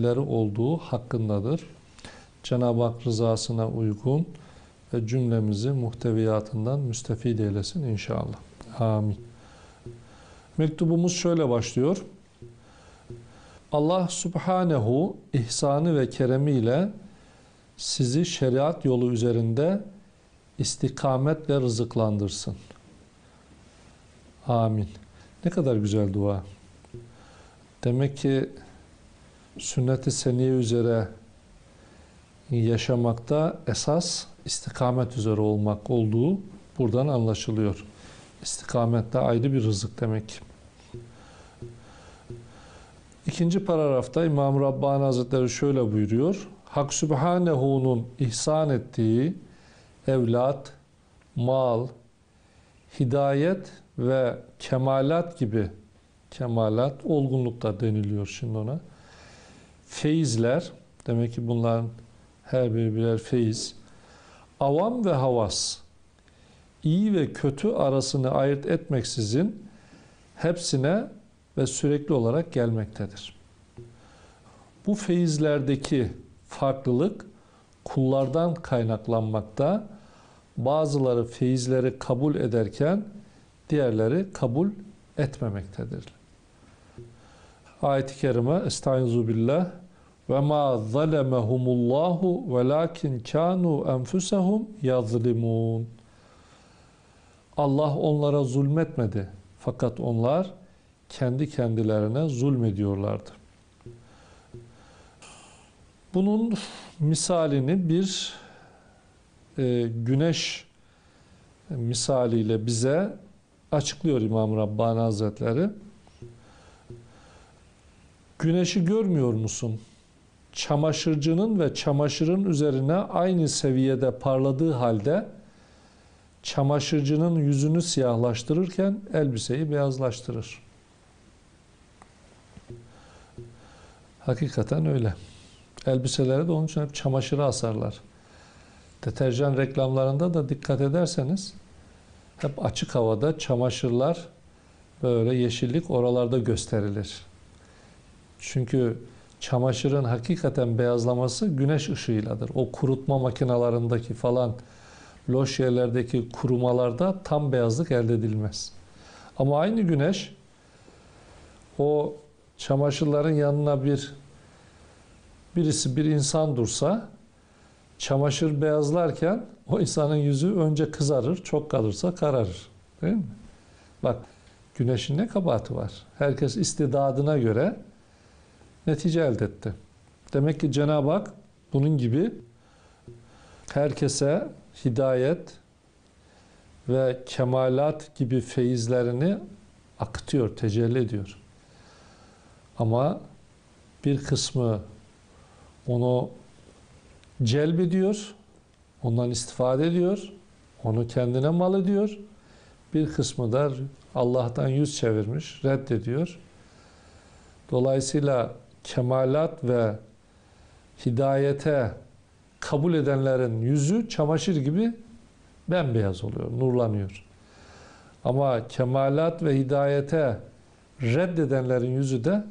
olduğu hakkındadır. Cenab-ı Hak rızasına uygun ve cümlemizi muhteviyatından müstefid eylesin inşallah. Amin. Mektubumuz şöyle başlıyor. Allah Subhanehu ihsanı ve keremiyle sizi şeriat yolu üzerinde istikametle rızıklandırsın. Amin. Ne kadar güzel dua. Demek ki sünnet-i seniye üzere yaşamakta esas istikamet üzere olmak olduğu buradan anlaşılıyor. İstikamet de ayrı bir rızık demek. İkinci paragrafta İmam Rabbani Hazretleri şöyle buyuruyor. Hak Sübhanehu'nun ihsan ettiği evlat, mal, hidayet ve kemalat gibi kemalat, olgunluk da deniliyor şimdi ona. Feyizler, demek ki bunların her biri birer feyiz. Avam ve havas, iyi ve kötü arasını ayırt etmeksizin hepsine ve sürekli olarak gelmektedir. Bu feyizlerdeki farklılık kullardan kaynaklanmakta. Bazıları feyizleri kabul ederken diğerleri kabul etmemektedir. Ayet-i kerime Estaizu billah ve ma zalemehumullahu velakin kanu enfusehum yazlimun. Allah onlara zulmetmedi. Fakat onlar kendi kendilerine zulmediyorlardı. Bunun misalini bir e, güneş misaliyle bize açıklıyor İmam Rabbani Hazretleri. Güneşi görmüyor musun? Çamaşırcının ve çamaşırın üzerine aynı seviyede parladığı halde çamaşırcının yüzünü siyahlaştırırken elbiseyi beyazlaştırır. Hakikaten öyle. Elbiseleri de onun için hep çamaşırı asarlar. Deterjan reklamlarında da dikkat ederseniz hep açık havada çamaşırlar böyle yeşillik oralarda gösterilir. Çünkü çamaşırın hakikaten beyazlaması güneş ışığıyladır. O kurutma makinalarındaki falan loş yerlerdeki kurumalarda tam beyazlık elde edilmez. Ama aynı güneş o çamaşırların yanına bir birisi bir insan dursa çamaşır beyazlarken o insanın yüzü önce kızarır, çok kalırsa kararır. Değil mi? Bak güneşin ne kabahati var? Herkes istidadına göre netice elde etti. Demek ki Cenab-ı Hak bunun gibi herkese hidayet ve kemalat gibi feyizlerini akıtıyor, tecelli ediyor. Ama bir kısmı onu celbediyor, ondan istifade ediyor, onu kendine mal ediyor. Bir kısmı da Allah'tan yüz çevirmiş, reddediyor. Dolayısıyla kemalat ve hidayete kabul edenlerin yüzü çamaşır gibi bembeyaz oluyor, nurlanıyor. Ama kemalat ve hidayete reddedenlerin yüzü de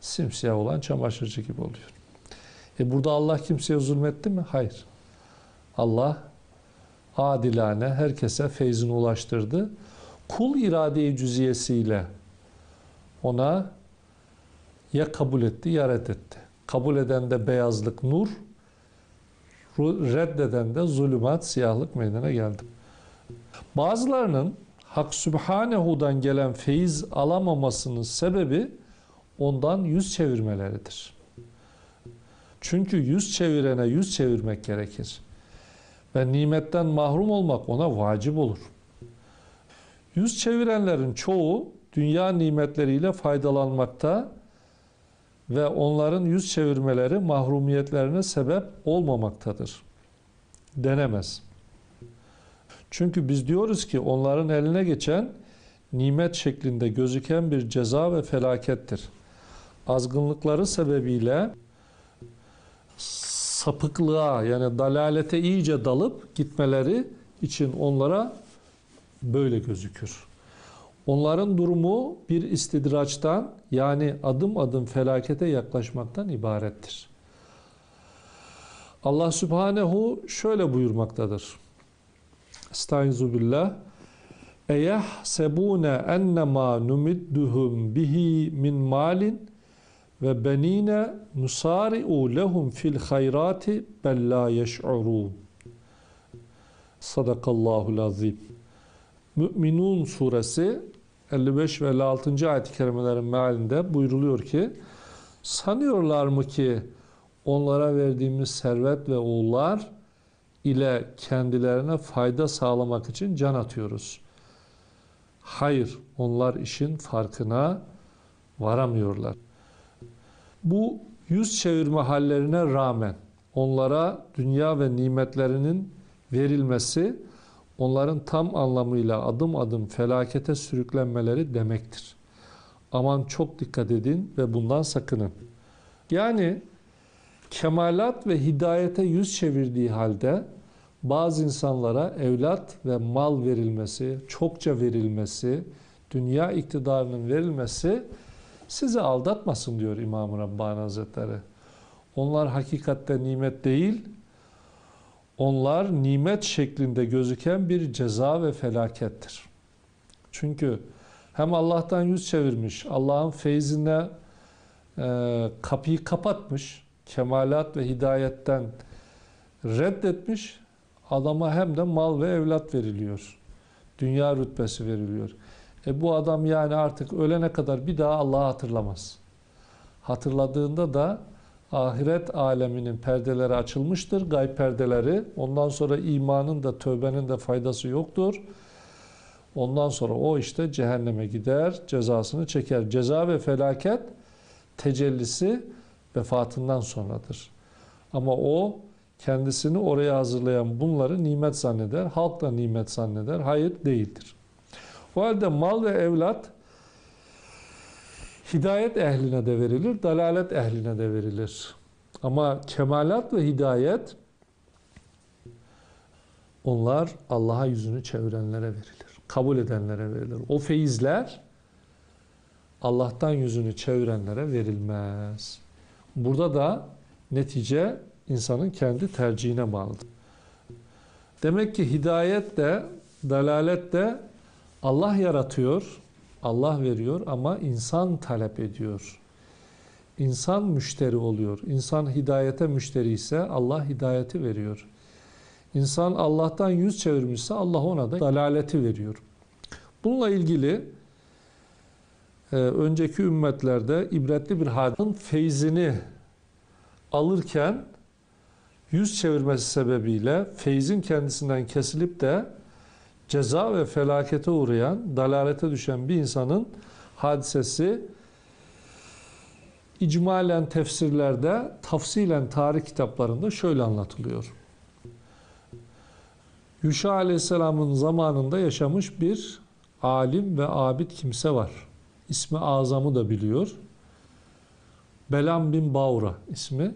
simsiyah olan çamaşırcı gibi oluyor. E burada Allah kimseye zulmetti mi? Hayır. Allah adilane herkese feyzini ulaştırdı. Kul irade-i cüziyesiyle ona ya kabul etti ya reddetti. Kabul eden de beyazlık nur, reddeden de zulümat, siyahlık meydana geldi. Bazılarının Hak Sübhanehu'dan gelen feyiz alamamasının sebebi ondan yüz çevirmeleridir. Çünkü yüz çevirene yüz çevirmek gerekir. Ve nimetten mahrum olmak ona vacip olur. Yüz çevirenlerin çoğu dünya nimetleriyle faydalanmakta ve onların yüz çevirmeleri mahrumiyetlerine sebep olmamaktadır. Denemez. Çünkü biz diyoruz ki onların eline geçen nimet şeklinde gözüken bir ceza ve felakettir. Azgınlıkları sebebiyle sapıklığa yani dalalete iyice dalıp gitmeleri için onlara böyle gözükür. Onların durumu bir istidraçtan yani adım adım felakete yaklaşmaktan ibarettir. Allah Subhanehu şöyle buyurmaktadır. Estaizu billah. Eyahsebune ennema numidduhum bihi min malin ve benine nusari'u lehum fil hayrati bel la yeş'urun. Sadakallahul azim. Mü'minun suresi 55 ve 56. ayet-i kerimelerin mealinde buyruluyor ki sanıyorlar mı ki onlara verdiğimiz servet ve oğullar ile kendilerine fayda sağlamak için can atıyoruz. Hayır, onlar işin farkına varamıyorlar. Bu yüz çevirme hallerine rağmen onlara dünya ve nimetlerinin verilmesi onların tam anlamıyla adım adım felakete sürüklenmeleri demektir. Aman çok dikkat edin ve bundan sakının. Yani kemalat ve hidayete yüz çevirdiği halde bazı insanlara evlat ve mal verilmesi, çokça verilmesi, dünya iktidarının verilmesi sizi aldatmasın diyor İmam-ı Rabbani Hazretleri. Onlar hakikatte nimet değil, onlar nimet şeklinde gözüken bir ceza ve felakettir. Çünkü hem Allah'tan yüz çevirmiş, Allah'ın feyzine e, kapıyı kapatmış, kemalat ve hidayetten reddetmiş, adama hem de mal ve evlat veriliyor. Dünya rütbesi veriliyor. E bu adam yani artık ölene kadar bir daha Allah'ı hatırlamaz. Hatırladığında da ahiret aleminin perdeleri açılmıştır, gayb perdeleri. Ondan sonra imanın da tövbenin de faydası yoktur. Ondan sonra o işte cehenneme gider, cezasını çeker. Ceza ve felaket tecellisi vefatından sonradır. Ama o kendisini oraya hazırlayan bunları nimet zanneder, halk da nimet zanneder. Hayır değildir. O halde mal ve evlat hidayet ehline de verilir, dalalet ehline de verilir. Ama kemalat ve hidayet onlar Allah'a yüzünü çevirenlere verilir. Kabul edenlere verilir. O feyizler Allah'tan yüzünü çevirenlere verilmez. Burada da netice insanın kendi tercihine bağlıdır. Demek ki hidayet de, dalalet de Allah yaratıyor, Allah veriyor ama insan talep ediyor. İnsan müşteri oluyor. İnsan hidayete müşteri ise Allah hidayeti veriyor. İnsan Allah'tan yüz çevirmişse Allah ona da dalaleti veriyor. Bununla ilgili e, önceki ümmetlerde ibretli bir hadisenin feyzini alırken yüz çevirmesi sebebiyle feyzin kendisinden kesilip de ceza ve felakete uğrayan, dalalete düşen bir insanın hadisesi icmalen tefsirlerde, tafsilen tarih kitaplarında şöyle anlatılıyor. Yuşa Aleyhisselam'ın zamanında yaşamış bir alim ve abid kimse var. İsmi azamı da biliyor. Belam bin Baura ismi.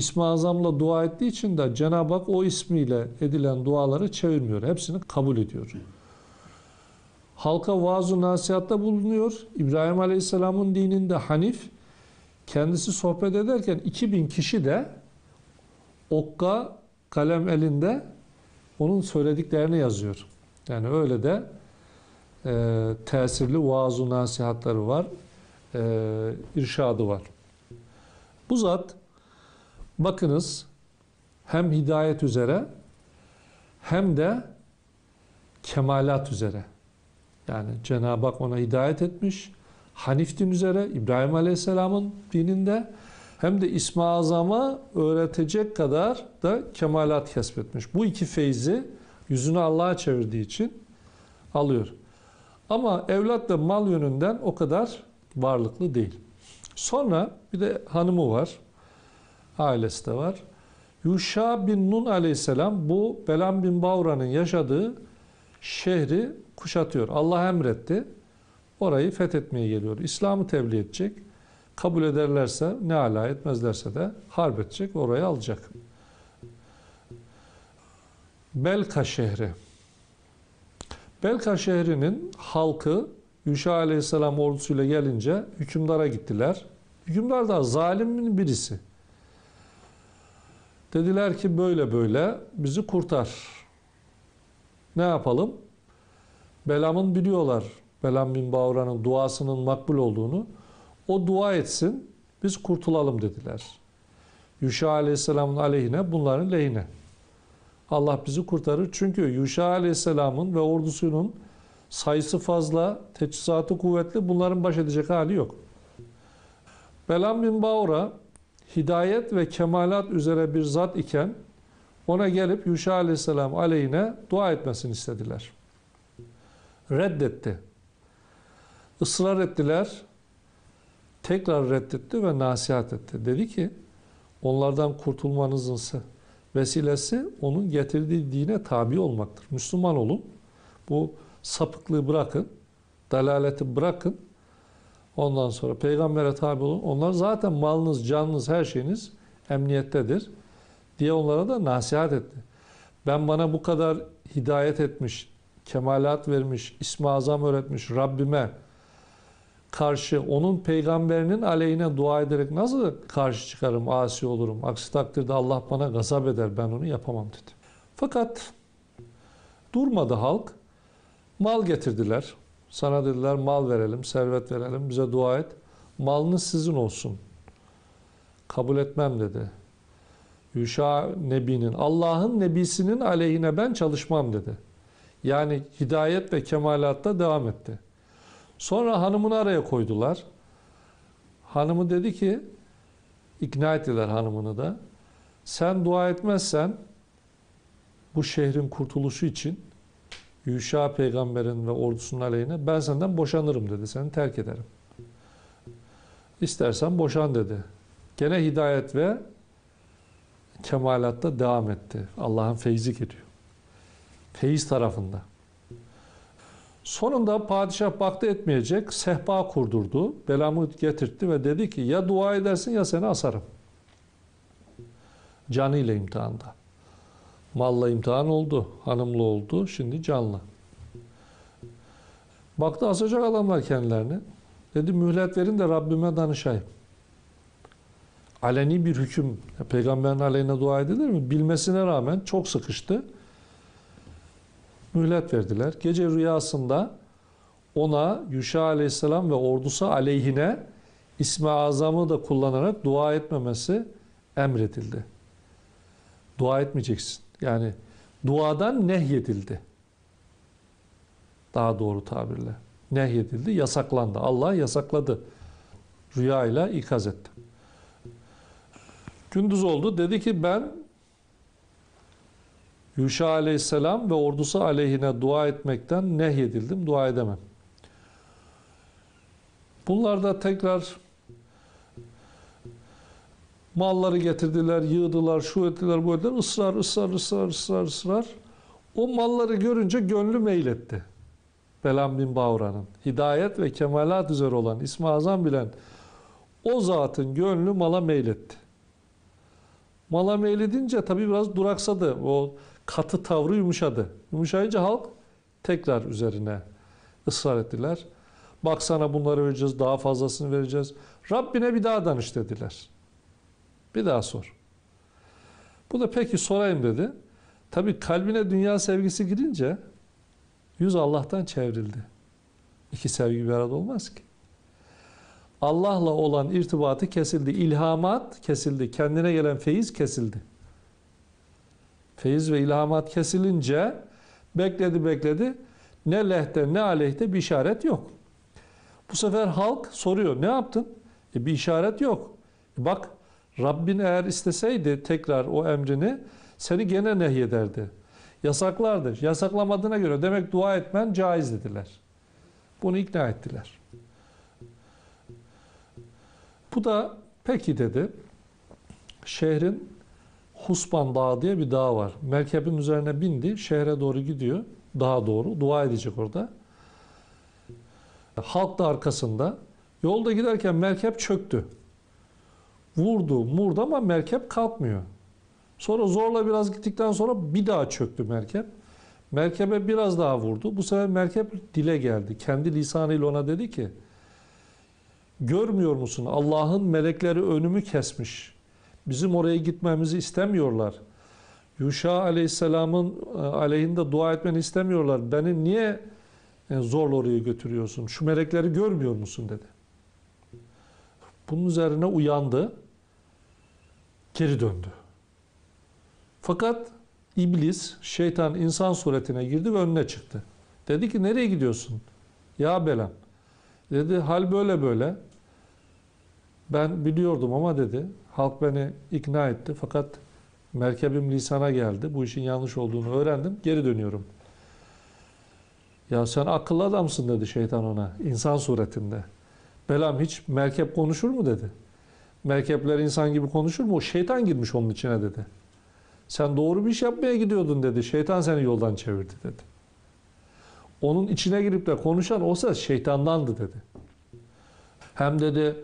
İsmi Azam'la dua ettiği için de Cenab-ı Hak o ismiyle edilen duaları çevirmiyor. Hepsini kabul ediyor. Halka vaaz nasihatta bulunuyor. İbrahim Aleyhisselam'ın dininde Hanif kendisi sohbet ederken 2000 kişi de okka kalem elinde onun söylediklerini yazıyor. Yani öyle de e, tesirli vaaz nasihatları var. E, irşadı var. Bu zat Bakınız hem hidayet üzere hem de kemalat üzere. Yani Cenab-ı Hak ona hidayet etmiş. Hanif din üzere İbrahim Aleyhisselam'ın dininde hem de İsmi Azam'a öğretecek kadar da kemalat kesbetmiş. Bu iki feyzi yüzünü Allah'a çevirdiği için alıyor. Ama evlat ve mal yönünden o kadar varlıklı değil. Sonra bir de hanımı var ailesi de var. Yuşa bin Nun aleyhisselam bu Belam bin Baura'nın yaşadığı şehri kuşatıyor. Allah emretti. Orayı fethetmeye geliyor. İslam'ı tebliğ edecek. Kabul ederlerse ne ala etmezlerse de harp edecek. Orayı alacak. Belka şehri. Belka şehrinin halkı Yuşa Aleyhisselam ordusuyla gelince hükümdara gittiler. Hükümdar da zalimin birisi. Dediler ki böyle böyle bizi kurtar. Ne yapalım? Belam'ın biliyorlar. Belam bin Bavra'nın duasının makbul olduğunu. O dua etsin, biz kurtulalım dediler. Yuşa Aleyhisselam'ın aleyhine, bunların lehine. Allah bizi kurtarır. Çünkü Yuşa Aleyhisselam'ın ve ordusunun sayısı fazla, teçhizatı kuvvetli, bunların baş edecek hali yok. Belam bin Baura hidayet ve kemalat üzere bir zat iken ona gelip Yuşa Aleyhisselam aleyhine dua etmesini istediler. Reddetti. Israr ettiler. Tekrar reddetti ve nasihat etti. Dedi ki onlardan kurtulmanızın vesilesi onun getirdiği dine tabi olmaktır. Müslüman olun. Bu sapıklığı bırakın. Dalaleti bırakın. Ondan sonra peygambere tabi olun. Onlar zaten malınız, canınız, her şeyiniz emniyettedir diye onlara da nasihat etti. Ben bana bu kadar hidayet etmiş, kemalat vermiş, ismi azam öğretmiş Rabbime karşı onun peygamberinin aleyhine dua ederek nasıl karşı çıkarım, asi olurum? Aksi takdirde Allah bana gazap eder, ben onu yapamam dedi. Fakat durmadı halk. Mal getirdiler. Sana dediler mal verelim, servet verelim, bize dua et. Malınız sizin olsun. Kabul etmem dedi. Yuşa Nebi'nin, Allah'ın Nebisinin aleyhine ben çalışmam dedi. Yani hidayet ve kemalatta devam etti. Sonra hanımını araya koydular. Hanımı dedi ki, ikna ettiler hanımını da. Sen dua etmezsen bu şehrin kurtuluşu için Yuşa peygamberin ve ordusunun aleyhine ben senden boşanırım dedi. Seni terk ederim. İstersen boşan dedi. Gene hidayet ve kemalatta devam etti. Allah'ın feyzi geliyor. Feyiz tarafında. Sonunda padişah baktı etmeyecek, sehpa kurdurdu. Belamı getirtti ve dedi ki ya dua edersin ya seni asarım. Canıyla imtihanda. Malla imtihan oldu, hanımlı oldu, şimdi canlı. Baktı asacak adamlar kendilerini. Dedi mühlet verin de Rabbime danışayım. Aleni bir hüküm, peygamberin aleyhine dua edilir mi? Bilmesine rağmen çok sıkıştı. Mühlet verdiler. Gece rüyasında ona Yuşa aleyhisselam ve ordusu aleyhine ismi azamı da kullanarak dua etmemesi emredildi. Dua etmeyeceksin. Yani duadan nehyedildi. Daha doğru tabirle. Nehyedildi, yasaklandı. Allah yasakladı. Rüyayla ikaz etti. Gündüz oldu. Dedi ki ben Yuşa aleyhisselam ve ordusu aleyhine dua etmekten nehyedildim. Dua edemem. Bunlar da tekrar malları getirdiler, yığdılar, şu ettiler, bu ettiler. Israr, ısrar, ısrar, ısrar, ısrar. O malları görünce gönlü meyletti. Belam bin Bavra'nın. Hidayet ve kemalat üzere olan, ismi azam bilen o zatın gönlü mala meyletti. Mala meyledince tabii biraz duraksadı. O katı tavrı yumuşadı. Yumuşayınca halk tekrar üzerine ısrar ettiler. Bak sana bunları vereceğiz, daha fazlasını vereceğiz. Rabbine bir daha danış dediler. Bir daha sor. Bu da peki sorayım dedi. Tabii kalbine dünya sevgisi girince yüz Allah'tan çevrildi. İki sevgi bir arada olmaz ki. Allah'la olan irtibatı kesildi. İlhamat kesildi. Kendine gelen feyiz kesildi. Feyiz ve ilhamat kesilince bekledi bekledi. Ne lehte ne aleyhte bir işaret yok. Bu sefer halk soruyor. Ne yaptın? E bir işaret yok. E bak Rabbin eğer isteseydi tekrar o emrini seni gene nehyederdi. Yasaklardı. Yasaklamadığına göre demek dua etmen caiz dediler. Bunu ikna ettiler. Bu da peki dedi. Şehrin Husban Dağı diye bir dağ var. Merkebin üzerine bindi. Şehre doğru gidiyor. Dağa doğru. Dua edecek orada. Halk da arkasında. Yolda giderken merkep çöktü. Vurdu, vurdu ama merkep kalkmıyor. Sonra zorla biraz gittikten sonra bir daha çöktü merkep. Merkebe biraz daha vurdu. Bu sefer merkep dile geldi. Kendi lisanıyla ona dedi ki Görmüyor musun? Allah'ın melekleri önümü kesmiş. Bizim oraya gitmemizi istemiyorlar. Yuşa Aleyhisselam'ın e, aleyhinde dua etmeni istemiyorlar. Beni niye e, zorla oraya götürüyorsun? Şu melekleri görmüyor musun dedi. Bunun üzerine uyandı. Geri döndü. Fakat iblis, şeytan insan suretine girdi ve önüne çıktı. Dedi ki nereye gidiyorsun? Ya Belam. Dedi hal böyle böyle. Ben biliyordum ama dedi. Halk beni ikna etti. Fakat merkebim lisana geldi. Bu işin yanlış olduğunu öğrendim. Geri dönüyorum. Ya sen akıllı adamsın dedi şeytan ona. insan suretinde. Belam hiç merkep konuşur mu dedi. Merkepler insan gibi konuşur mu? O şeytan girmiş onun içine dedi. Sen doğru bir iş yapmaya gidiyordun dedi. Şeytan seni yoldan çevirdi dedi. Onun içine girip de konuşan o ses şeytandandı dedi. Hem dedi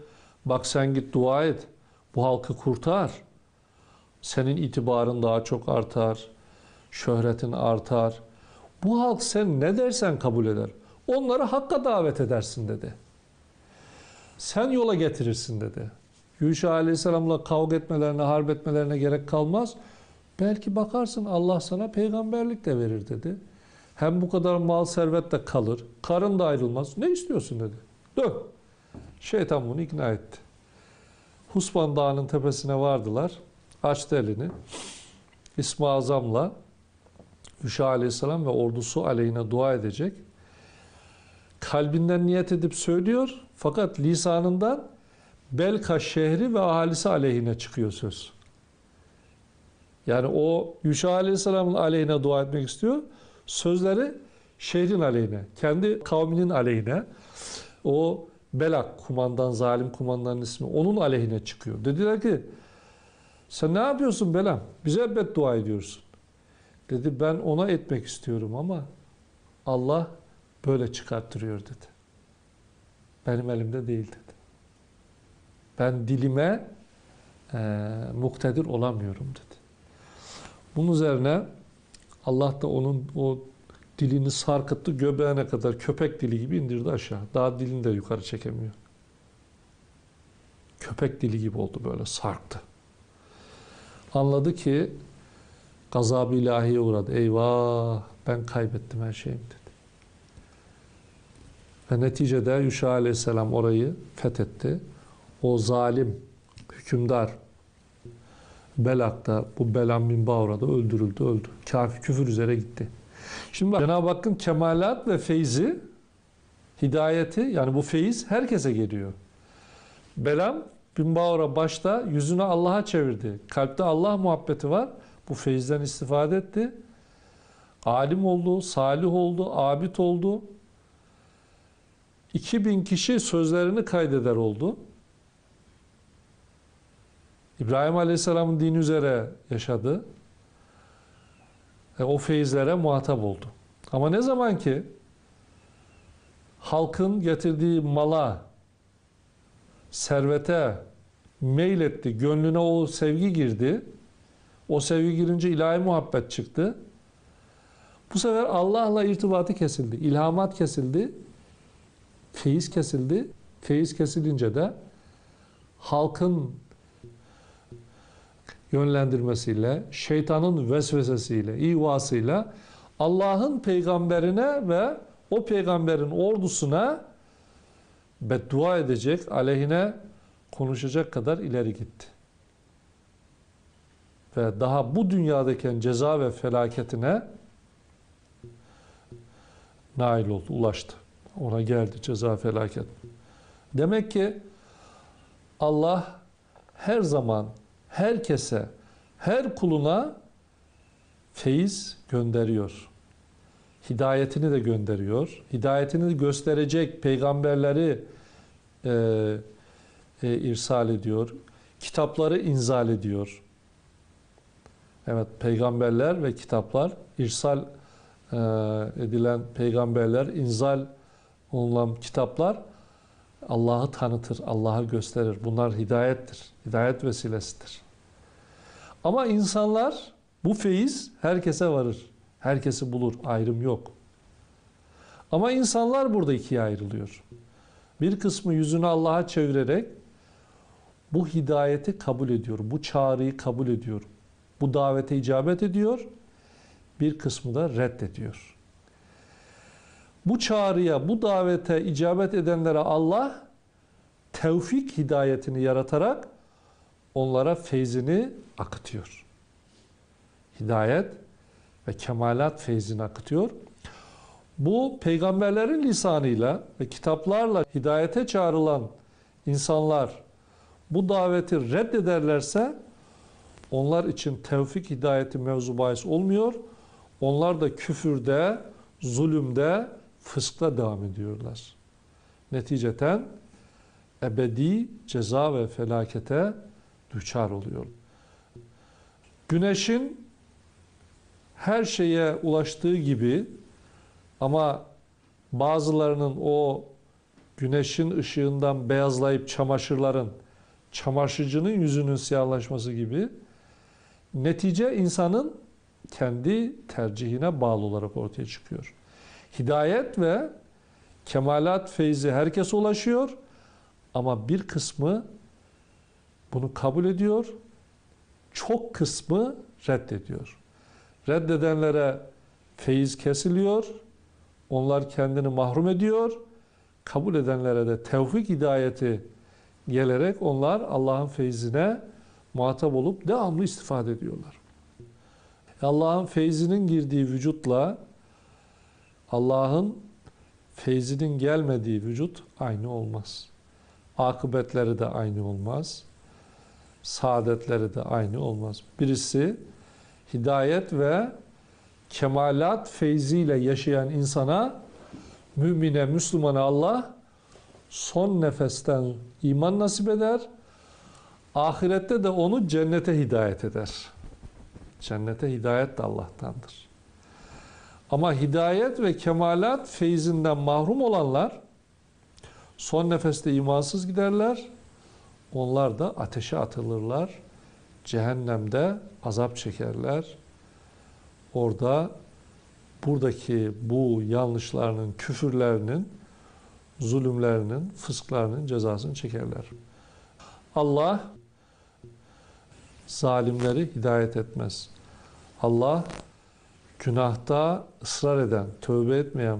bak sen git dua et. Bu halkı kurtar. Senin itibarın daha çok artar. Şöhretin artar. Bu halk sen ne dersen kabul eder. Onları hakka davet edersin dedi. Sen yola getirirsin dedi. Yuşa Aleyhisselam'la kavga etmelerine, harp etmelerine gerek kalmaz. Belki bakarsın Allah sana peygamberlik de verir dedi. Hem bu kadar mal servet de kalır. Karın da ayrılmaz. Ne istiyorsun dedi. Dön. Şeytan bunu ikna etti. Husman Dağı'nın tepesine vardılar. Açtı elini. İsmi Azam'la Yuşa Aleyhisselam ve ordusu aleyhine dua edecek. Kalbinden niyet edip söylüyor. Fakat lisanından Belka şehri ve ahalisi aleyhine çıkıyor söz. Yani o Yuşa Aleyhisselam'ın aleyhine dua etmek istiyor. Sözleri şehrin aleyhine, kendi kavminin aleyhine. O Belak kumandan, zalim kumandanın ismi onun aleyhine çıkıyor. Dediler ki sen ne yapıyorsun Belam? Bize beddua ediyorsun. Dedi ben ona etmek istiyorum ama Allah böyle çıkarttırıyor dedi. Benim elimde değil dedi. Ben dilime e, muktedir olamıyorum dedi. Bunun üzerine Allah da onun o dilini sarkıttı göbeğine kadar köpek dili gibi indirdi aşağı. Daha dilini de yukarı çekemiyor. Köpek dili gibi oldu böyle sarktı. Anladı ki gazab-ı ilahiye uğradı. Eyvah ben kaybettim her şeyimi dedi. Ve neticede Yuşa aleyhisselam orayı fethetti. O zalim hükümdar Belak'ta bu Belam bin Bavra'da öldürüldü, öldü. Kafir küfür üzere gitti. Şimdi bak, Cenab-ı Hakk'ın kemalat ve feyzi, hidayeti yani bu feyiz herkese geliyor. Belam bin Bavra başta yüzünü Allah'a çevirdi. Kalpte Allah muhabbeti var. Bu feyizden istifade etti. Alim oldu, salih oldu, abid oldu. 2000 kişi sözlerini kaydeder oldu. İbrahim Aleyhisselam'ın dini üzere yaşadı. E, o feyizlere muhatap oldu. Ama ne zaman ki halkın getirdiği mala, servete meyletti, gönlüne o sevgi girdi. O sevgi girince ilahi muhabbet çıktı. Bu sefer Allah'la irtibatı kesildi, ilhamat kesildi, feyiz kesildi. Feyiz kesilince de halkın yönlendirmesiyle, şeytanın vesvesesiyle, ivasıyla Allah'ın peygamberine ve o peygamberin ordusuna beddua edecek, aleyhine konuşacak kadar ileri gitti. Ve daha bu dünyadayken ceza ve felaketine nail oldu, ulaştı. Ona geldi ceza felaket. Demek ki Allah her zaman herkese, her kuluna feyiz gönderiyor. Hidayetini de gönderiyor. Hidayetini gösterecek peygamberleri e, e, irsal ediyor. Kitapları inzal ediyor. Evet, peygamberler ve kitaplar irsal e, edilen peygamberler, inzal olunan kitaplar Allah'ı tanıtır, Allah'ı gösterir. Bunlar hidayettir, hidayet vesilesidir. Ama insanlar bu feyiz herkese varır. Herkesi bulur, ayrım yok. Ama insanlar burada ikiye ayrılıyor. Bir kısmı yüzünü Allah'a çevirerek bu hidayeti kabul ediyor, bu çağrıyı kabul ediyor, bu davete icabet ediyor. Bir kısmı da reddediyor. Bu çağrıya, bu davete icabet edenlere Allah tevfik hidayetini yaratarak onlara feyzini akıtıyor. Hidayet ve kemalat feyzini akıtıyor. Bu peygamberlerin lisanıyla ve kitaplarla hidayete çağrılan insanlar bu daveti reddederlerse onlar için tevfik hidayeti mevzu bahis olmuyor. Onlar da küfürde, zulümde, fıskta devam ediyorlar. Neticeten ebedi ceza ve felakete düçar oluyor. Güneşin her şeye ulaştığı gibi ama bazılarının o güneşin ışığından beyazlayıp çamaşırların çamaşırcının yüzünün siyahlaşması gibi netice insanın kendi tercihine bağlı olarak ortaya çıkıyor. Hidayet ve kemalat feyzi herkese ulaşıyor ama bir kısmı bunu kabul ediyor, çok kısmı reddediyor. Reddedenlere feyiz kesiliyor, onlar kendini mahrum ediyor, kabul edenlere de tevfik hidayeti gelerek onlar Allah'ın feyzine muhatap olup devamlı istifade ediyorlar. Allah'ın feyzinin girdiği vücutla Allah'ın feyzinin gelmediği vücut aynı olmaz. Akıbetleri de aynı olmaz. Saadetleri de aynı olmaz. Birisi hidayet ve kemalat feyziyle yaşayan insana, mümine, Müslümana Allah son nefesten iman nasip eder. Ahirette de onu cennete hidayet eder. Cennete hidayet de Allah'tandır. Ama hidayet ve kemalat feyzinden mahrum olanlar son nefeste imansız giderler. Onlar da ateşe atılırlar. Cehennemde azap çekerler. Orada buradaki bu yanlışlarının, küfürlerinin, zulümlerinin, fısklarının cezasını çekerler. Allah zalimleri hidayet etmez. Allah günahta ısrar eden, tövbe etmeyen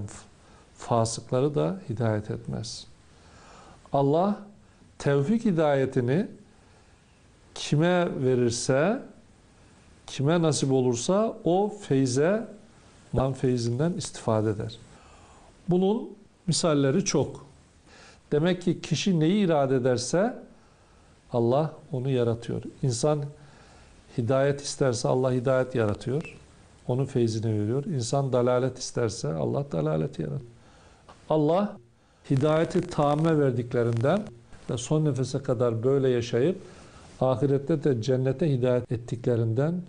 fasıkları da hidayet etmez. Allah tevfik hidayetini kime verirse, kime nasip olursa o feyze, man feyzinden istifade eder. Bunun misalleri çok. Demek ki kişi neyi irade ederse Allah onu yaratıyor. İnsan hidayet isterse Allah hidayet yaratıyor. Onun feyzini veriyor. İnsan dalalet isterse Allah dalaleti yaratıyor. Allah hidayeti tamme verdiklerinden ve son nefese kadar böyle yaşayıp ahirette de cennete hidayet ettiklerinden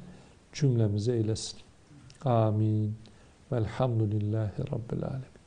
cümlemize eylesin. Amin. Velhamdülillahi Rabbil Alemin.